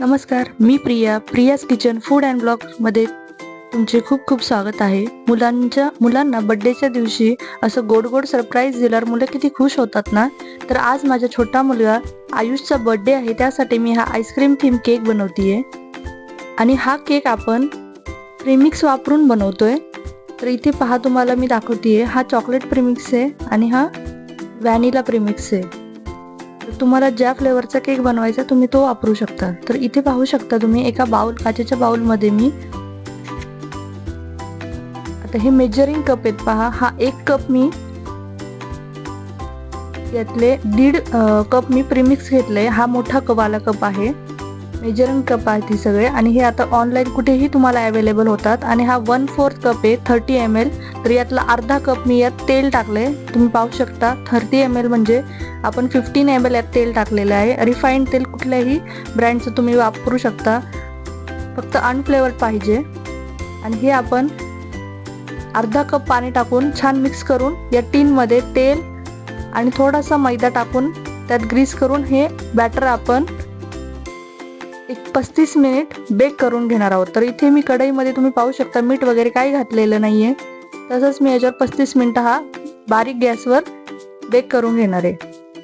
नमस्कार मी Priya Priya's kitchen food and ब्लॉगमध्ये तुमचे खूप खूप स्वागत आहे. मुलांच्या मुलांना बड्डेच्या दिवशी असं गोड गोड सरप्राईज दिल्यावर मुलं किती खुश होतात ना? तर आज माझा छोटा मुलगा आयुषचा बड्डे आहे त्यासाठी मी हा आईस्क्रीम थीम केक बनवतीये. आणि हा केक आपण प्रेमिक्स वापरून बनवतोय. तर इथे पहा तुम्हाला मी दाखवतीये हा चॉकलेट प्रेमिक्स आहे आणि हा व्हॅनिला प्रेमिक्स आहे. तर तुम्हाला ज्या फ्लेवरचा केक बनवायचा तुम्ही तो वापरू शकता. तर इथे पाहू शकता तुम्ही एका बाउल काचेच्या बाउलमध्ये मी आता हे मेजरिंग कप आहेत पहा. हा एक कप मी यातले दीड कप मी प्रीमिक्स घेतले हा मोठा कवाला कप आहे. मेजरिंग कप आहेत ही सगळे. आणि हे आता ऑनलाईन कुठेही तुम्हाला अवेलेबल होतात. आणि हा वन फोर्थ कप आहे थर्टी एम एल तर यातला अर्धा कप मी यात तेल टाकले तुम्ही पाहू शकता थर्टी एम एल म्हणजे आपण फिफ्टीन एम एल यात तेल टाकलेलं आहे. रिफाईंड तेल कुठल्याही ब्रँडचं तुम्ही वापरू शकता. फक्त अनफ्लेवर्ड पाहिजे. आणि हे आपण अर्धा कप पाणी टाकून छान मिक्स करून या टीनमध्ये तेल आणि थोडासा मैदा टाकून त्यात ग्रीस करून हे बॅटर आपण एक पस्तीस मिनिट बेक करून घेणार आहोत. तर इथे मी कढईमध्ये तुम्ही पाहू शकता मीठ वगैरे काही घातलेलं नाहीये. तसंच मी याच्यावर पस्तीस मिनिटं हा बारीक गॅसवर बेक करून घेणार आहे.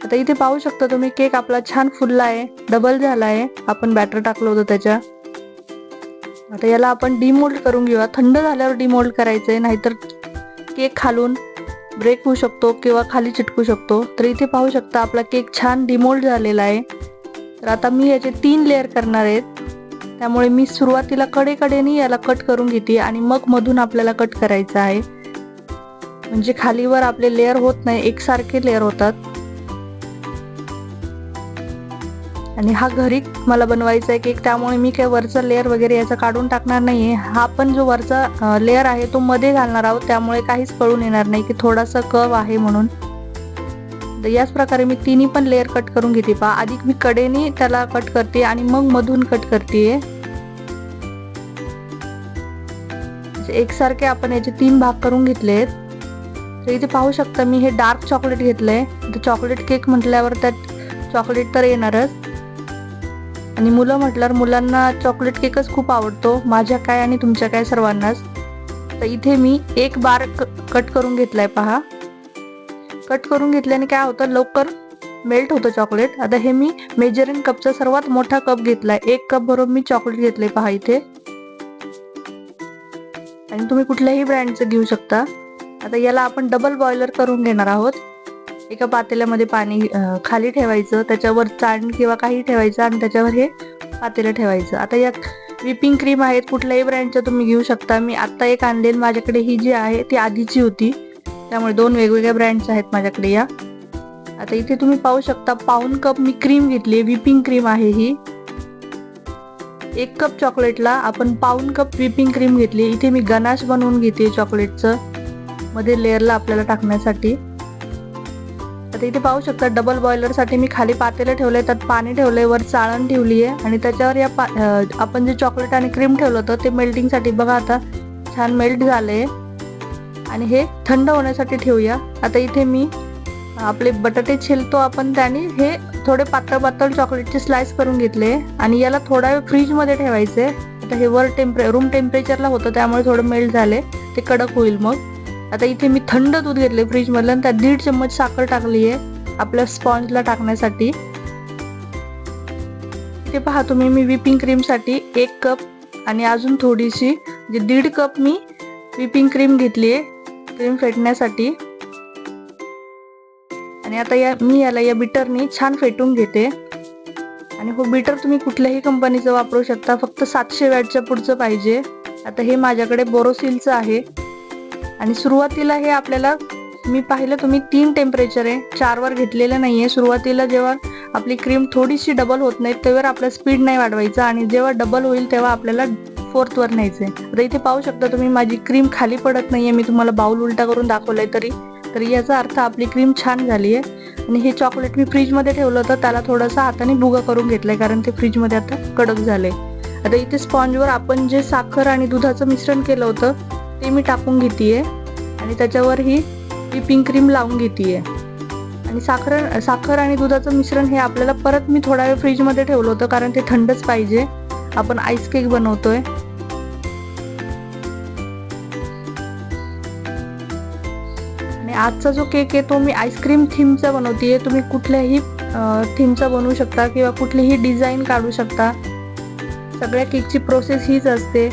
आता इथे पाहू शकता तुम्ही केक आपला छान फुलला आहे डबल झाला आहे आपण बॅटर टाकलं होतं त्याच्या. आता याला आपण डिमोल्ड करून घेऊया. थंड झाल्यावर डिमोल्ड करायचं आहे नाहीतर केक खालून ब्रेक होऊ शकतो किंवा खाली चिटकू शकतो. तर इथे पाहू शकता आपला केक छान डिमोल्ड झालेला आहे. तर आता मी याचे तीन लेअर करणार आहेत. त्यामुळे मी सुरुवातीला कडेकडेने याला कट करून घेते आणि मग मधून आपल्याला कट करायचं आहे. म्हणजे खालीवर आपले लेअर होत नाही एकसारखे लेअर होतात. आणि हा घरी मला बनवायचा आहे केक त्यामुळे मी काय वरचा लेअर वगैरे याचा काढून टाकणार नाहीये. हा पण जो वरचा लेअर आहे तो मध्ये घालणार आहोत त्यामुळे काहीच कळून येणार नाही की थोडासा कव आहे म्हणून. तर याच प्रकारे मी तिन्ही पण लेअर कट करून घेते. पहा आधी मी कडेने त्याला कट करते आणि मग मधून कट करते. म्हणजे एकसारखे आपण याचे तीन भाग करून घेतलेत. तर इथे पाहू शकता मी हे डार्क चॉकलेट घेतलंय. तर चॉकलेट केक म्हटल्यावर त्यात चॉकलेट तर येणारच. आणि मुलं म्हटल्यावर मुलांना चॉकलेट केकच खूप आवडतो. माझ्या काय आणि तुमच्या काय सर्वांनाच. तर इथे मी एक बार कट करून घेतलाय पहा. कट करून घेतल्याने काय होतं? लवकर मेल्ट होतं चॉकलेट आता हे मी मेजरिंग कपचा सर्वात मोठा कप घेतलाय. एक कप भरून मी चॉकलेट घेतले पहा इथे. आणि तुम्ही कुठल्याही ब्रँडचं घेऊ शकता. आता याला आपण डबल बॉयलर करून घेणार आहोत. एका पातेल्यामध्ये पाणी खाली ठेवायचं. त्याच्यावर चाण किंवा काही ठेवायचं आणि त्याच्यावर हे पातेलं ठेवायचं. आता या व्हिपिंग क्रीम आहेत. कुठल्याही ब्रँडच्या तुम्ही घेऊ शकता. मी आत्ता एक आणलेली. माझ्याकडे ही जी आहे ती आधीची होती. त्यामुळे दोन वेगवेगळ्या ब्रँडच्या आहेत माझ्याकडे या. आता इथे तुम्ही पाहू शकता पाऊन कप मी क्रीम घेतली व्हिपिंग क्रीम आहे ही. एक कप चॉकलेटला आपण पाऊन कप विपिंग क्रीम घेतली इथे मी गनाश बनवून घेते चॉकलेटचं मध्ये लेअरला आपल्याला टाकण्यासाठी. आता इथे पाहू शकता डबल बॉयलरसाठी मी खाली पातेलं ठेवलंय त्यात पाणी ठेवलंय वर चाळण ठेवली आहे. आणि त्याच्यावर या पा- आपण जे चॉकलेट आणि क्रीम ठेवलं होतं ते मेल्टिंगसाठी बघा आता छान मेल्ट झालंय. आणि हे थंड होण्यासाठी ठेवूया. आता इथे मी आपले बटाटे छिलतो आपण त्याने. हे थोडे पातळ पातळ चॉकलेटचे स्लाइस करून घेतले. आणि याला थोडा वेळ फ्रीजमध्ये ठेवायचे. आता हे वर टेम्परे रूम टेम्परेचरला होतं त्यामुळे थोडं मेल्ट झाले. ते कडक होईल मग. आता इथे मी थंड दूध घेतले फ्रीजमधलं आणि त्यात दीड चम्मच साखर टाकली आहे आपल्या स्पॉन्जला टाकण्यासाठी. इथे पहा तुम्ही मी विपिंग क्रीमसाठी एक कप आणि अजून थोडीशी जे दीड कप मी विपिंग क्रीम घेतली आहे. आईस्क्रीम फेटण्यासाठी. आणि आता या मी याला या बिटरनी छान फेटून घेते. आणि हो बिटर तुम्ही कुठल्याही कंपनीचं वापरू शकता फक्त सातशे वॅटच्या पुढचं पाहिजे. आता हे माझ्याकडे बोरोसिलचं आहे. आणि सुरुवातीला हे आपल्याला मी पाहिलं तुम्ही तीन टेम्परेचर आहे चारवर घेतलेलं नाहीये. सुरुवातीला जेव्हा आपली क्रीम थोडीशी डबल होत नाही तेव्हा आपला स्पीड नाही वाढवायचा. आणि जेव्हा डबल होईल तेव्हा आपल्याला फोर्थ वर आहे आता इथे पाहू शकता तुम्ही माझी क्रीम खाली पडत नाहीये. मी तुम्हाला बाउल उलटा करून दाखवलंय तरी. तर याचा अर्थ आपली क्रीम छान झाली आहे आणि हे चॉकलेट मी फ्रीजमध्ये ठेवलं होतं. त्याला थोडासा हाताने भुगा करून घेतलाय कारण ते फ्रीजमध्ये आता कडक झाले आता इथे स्पॉन्जवर आपण जे साखर आणि दुधाचं मिश्रण केलं होतं ते मी टाकून घेतेय. आणि त्याच्यावर ही व्हिपिंग क्रीम लावून घेतेय. आणि साखर साखर आणि दुधाचं मिश्रण हे आपल्याला परत मी थोडा वेळ फ्रीजमध्ये ठेवलं होतं कारण ते थंडच पाहिजे. आपण आईस केक बनवतोय. आजचा जो केक आहे तो मी आईस्क्रीम थीमचा बनवतेय. तुम्ही कुठल्याही थीमचा बनवू शकता किंवा कुठलीही डिझाईन काढू शकता. सगळ्या केकची प्रोसेस हीच असते.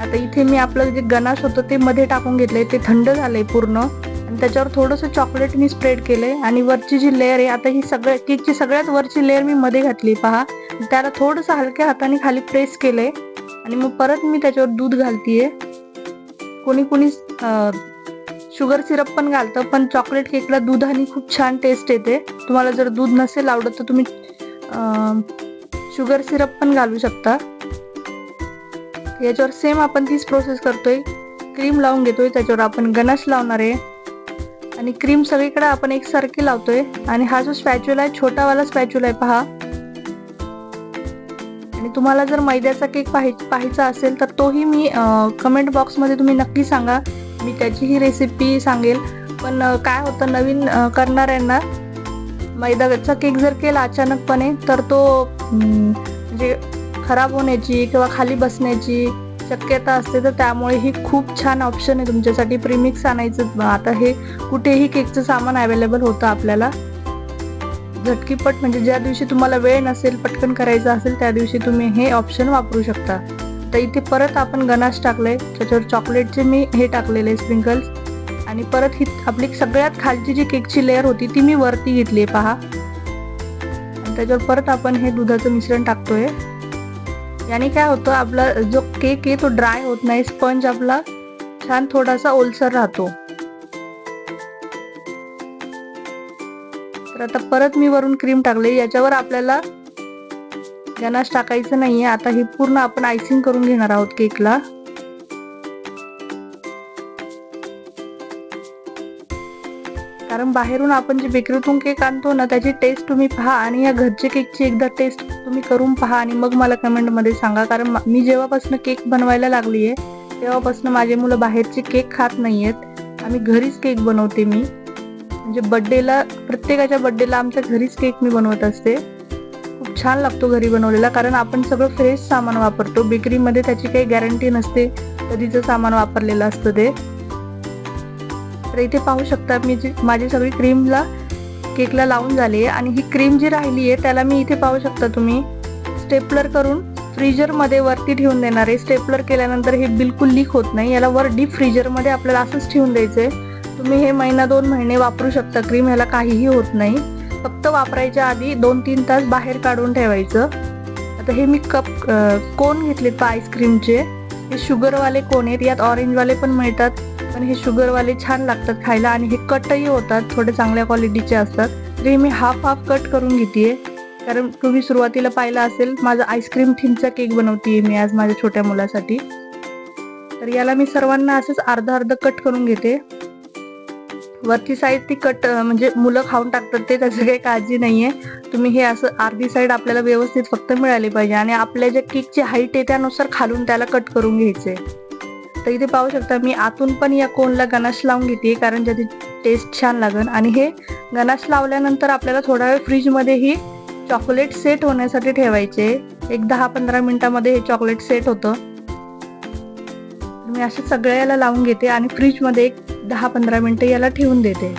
आता इथे मी आपलं जे गनाश होतं ते मध्ये टाकून घेतलंय. ते थंड झालंय पूर्ण. आणि त्याच्यावर थोडंसं चॉकलेट मी स्प्रेड केलंय. आणि वरची जी लेअर आहे आता ही सगळ्या केकची सगळ्यात वरची लेअर मी मध्ये घातली पहा. त्याला थोडंसं हलक्या हाताने खाली प्रेस केलंय. आणि मग परत मी त्याच्यावर दूध घालतीये. कोणी कोणी शुगर सिरप पण घालतं पण चॉकलेट केकला दूध आणि खूप छान टेस्ट येते. तुम्हाला जर दूध नसेल आवडत तर तुम्ही शुगर सिरप पण घालू शकता. याच्यावर सेम आपण तीच प्रोसेस करतोय. क्रीम लावून घेतोय त्याच्यावर आपण गनाश लावणार आहे. आणि क्रीम सगळीकडे आपण एकसारखी लावतोय. आणि हा जो स्पॅच्युला आहे छोटावाला स्पॅच्युला आहे पहा. आणि तुम्हाला जर मैद्याचा केक पाहायचा असेल तर तोही मी कमेंट बॉक्समध्ये तुम्ही नक्की सांगा. मी त्याचीही रेसिपी सांगेल. पण काय होतं नवीन करणाऱ्यांना मैदाचा केक जर केला अचानकपणे तर तो म्हणजे खराब होण्याची किंवा खाली बसण्याची शक्यता असते. तर त्यामुळे ही खूप छान ऑप्शन आहे तुमच्यासाठी. प्रीमिक्स आणायचं आता हे कुठेही केकचं सामान अवेलेबल होतं आपल्याला. झटकीपट म्हणजे ज्या दिवशी तुम्हाला वेळ नसेल पटकन करायचं असेल त्या दिवशी तुम्ही हे ऑप्शन वापरू शकता. तर इथे परत आपण गनाश टाकलंय. त्याच्यावर चॉकलेटचे मी हे टाकलेले स्प्रिंकल्स आणि परत ही आपली सगळ्यात खालची जी केकची लेअर होती ती मी वरती घेतली पहा. आणि त्याच्यावर परत आपण हे दुधाचं मिश्रण टाकतोय. याने काय होतं आपला जो केक आहे तो ड्राय होत नाही. स्पंज आपला छान थोडासा ओलसर राहतो. तर आता परत मी वरून क्रीम टाकले याच्यावर आपल्याला गनाश टाकायचं नाहीये आता हे पूर्ण आपण आयसिंग करून घेणार आहोत केकला कारण बाहेरून आपण जे बेकरीतून केक आणतो ना त्याची टेस्ट तुम्ही पहा आणि या घरचे केकची एकदा टेस्ट तुम्ही करून पहा आणि मग मला कमेंटमध्ये सांगा. कारण मी जेव्हापासून केक बनवायला लागली आहे तेव्हापासून माझे मुलं बाहेरचे केक खात नाहीयेत. आम्ही घरीच केक बनवते मी. म्हणजे बड्डेला प्रत्येकाच्या बड्डेला आमच्या घरीच केक मी बनवत असते. खूप छान लागतो घरी बनवलेला कारण आपण सगळं फ्रेश सामान वापरतो. बेकरीमध्ये त्याची काही गॅरंटी नसते. कधीचं सामान वापरलेलं असतं ते. तर इथे पाहू शकता मी जी माझी सगळी क्रीमला केकला लावून झाली आहे. आणि ही क्रीम जी राहिली आहे त्याला मी इथे पाहू शकता तुम्ही. स्टेपलर करून फ्रीजरमध्ये वरती ठेवून देणार आहे. स्टेपलर केल्यानंतर हे बिलकुल लीक होत नाही. याला वर डीप फ्रीजरमध्ये आपल्याला असंच ठेवून आहे तुम्ही हे महिना दोन महिने वापरू शकता क्रीम ह्याला काहीही होत नाही. फक्त वापरायच्या आधी दोन तीन तास बाहेर काढून ठेवायचं. आता हे मी कप कोन घेतलेत आईस्क्रीमचे? हे शुगरवाले कोण आहेत? यात ऑरेंजवाले पण मिळतात पण हे शुगरवाले छान लागतात खायला आणि हे कटही होतात थोडे चांगल्या क्वालिटीचे असतात. तर हे मी हाफ हाफ कट करून घेते कारण तुम्ही सुरुवातीला पाहिलं असेल माझा आईस्क्रीम थीमचा केक बनवतीये मी आज माझ्या छोट्या मुलासाठी. तर याला मी सर्वांना असंच अर्धा अर्ध कट करून घेते. वरची साईड ती कट म्हणजे मुलं खाऊन टाकतात ते त्याची काही काळजी नाहीये. तुम्ही हे असं अर्धी साईड आपल्याला व्यवस्थित फक्त मिळाली पाहिजे. आणि आपल्या ज्या केकची हाईट आहे त्यानुसार खालून त्याला कट करून घ्यायचे. तर इथे पाहू शकता मी आतून पण या कोनला गणाश लावून घेते कारण ज्याची टेस्ट छान लागन. आणि हे गणाश लावल्यानंतर आपल्याला थोडा वेळ फ्रीजमध्येही चॉकलेट सेट होण्यासाठी ठेवायचे. एक दहा पंधरा मिनिटामध्ये हे चॉकलेट सेट होतं. मी असे सगळ्याला लावून घेते आणि फ्रीजमध्ये एक दहा पंधरा मिनटं याला ठेवून देते.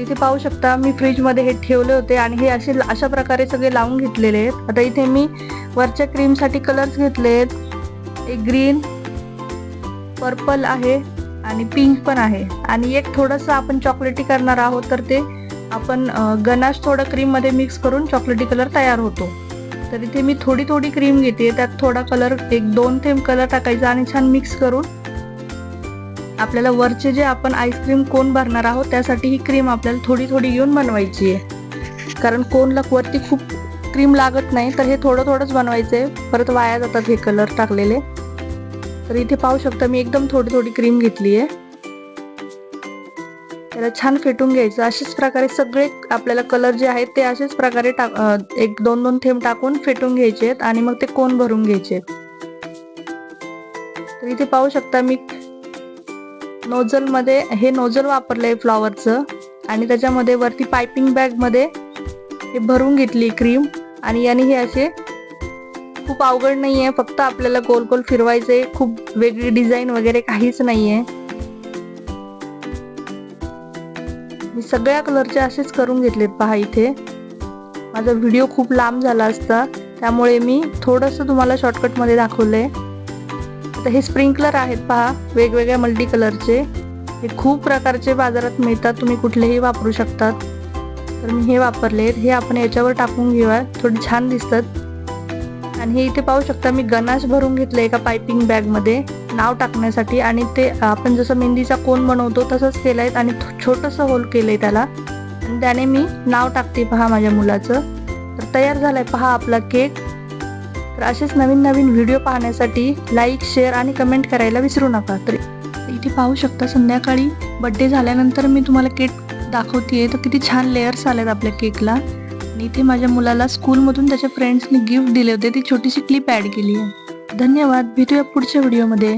इथे पाहू शकता मी फ्रीजमध्ये हे ठेवले होते आणि हे असे अशा प्रकारे सगळे लावून घेतलेले आहेत. आता इथे मी वरच्या क्रीमसाठी कलर्स घेतले आहेत एक ग्रीन पर्पल आहे आणि पिंक पण आहे. आणि एक थोडंसं आपण चॉकलेटी करणार आहोत तर ते आपण गनाश थोडं क्रीममध्ये मिक्स करून चॉकलेटी कलर तयार होतो. तर इथे मी थोडी थोडी क्रीम घेते. त्यात थोडा कलर एक दोन थेंब कलर टाकायचा आणि छान मिक्स करून आपल्याला वरचे जे आपण आईस्क्रीम कोण भरणार आहोत त्यासाठी ही क्रीम आपल्याला थोडी थोडी घेऊन बनवायची आहे. कारण कोनला वरती खूप क्रीम लागत नाही तर हे थोडं थोडंच बनवायचंय. परत वाया जातात हे कलर टाकलेले. तर इथे पाहू शकता मी एकदम थोडी थोडी क्रीम घेतली आहे. त्याला छान फेटून घ्यायचं. अशाच प्रकारे सगळे आपल्याला कलर जे आहेत ते अशाच प्रकारे टाक एक दोन दोन थेंब टाकून फेटून घ्यायचे आहेत आणि मग ते कोण भरून घ्यायचे तर इथे पाहू शकता मी नोझलमध्ये हे नोझल वापरलंय फ्लॉवरचं. आणि त्याच्यामध्ये वरती पायपिंग बॅगमध्ये हे भरून घेतली क्रीम. आणि याने हे असे खूप अवघड नाही आहे फक्त आपल्याला गोल गोल फिरवायचे खूप वेगळी डिझाईन वगैरे काहीच नाही आहे मी सगळ्या कलरचे असेच करून घेतलेत पहा इथे. माझा व्हिडिओ खूप लांब झाला असता. त्यामुळे मी थोडंसं तुम्हाला शॉर्टकटमध्ये दाखवलंय. आता हे स्प्रिंकलर आहेत पहा वेगवेगळ्या मल्टी कलरचे. हे खूप प्रकारचे बाजारात मिळतात तुम्ही कुठलेही वापरू शकतात. तर मी हे वापरले हे आपण याच्यावर टाकून घेऊया. थोडे छान दिसतात. आणि हे इथे पाहू शकता मी गनाश भरून घेतलं एका पायपिंग बॅगमध्ये. नाव टाकण्यासाठी. आणि ते आपण जसं मेहंदीचा कोण बनवतो तसंच केलं आहे आणि छोटंसं होल केलं आहे त्याला. आणि त्याने मी नाव टाकते पहा माझ्या मुलाचं. तर तयार झालं आहे पहा आपला केक. तर असेच नवीन नवीन व्हिडिओ पाहण्यासाठी लाईक शेअर आणि कमेंट करायला विसरू नका. तर इथे पाहू शकता संध्याकाळी बड्डे झाल्यानंतर मी तुम्हाला केक दाखवते तर किती छान लेअर्स आल्यात आपल्या केकला आणि इथे माझ्या मुलाला स्कूलमधून त्याच्या फ्रेंड्सनी गिफ्ट दिले होते. ती छोटीशी क्लिप ॲड केली आहे धन्यवाद. भेटूया पुढच्या व्हिडिओमध्ये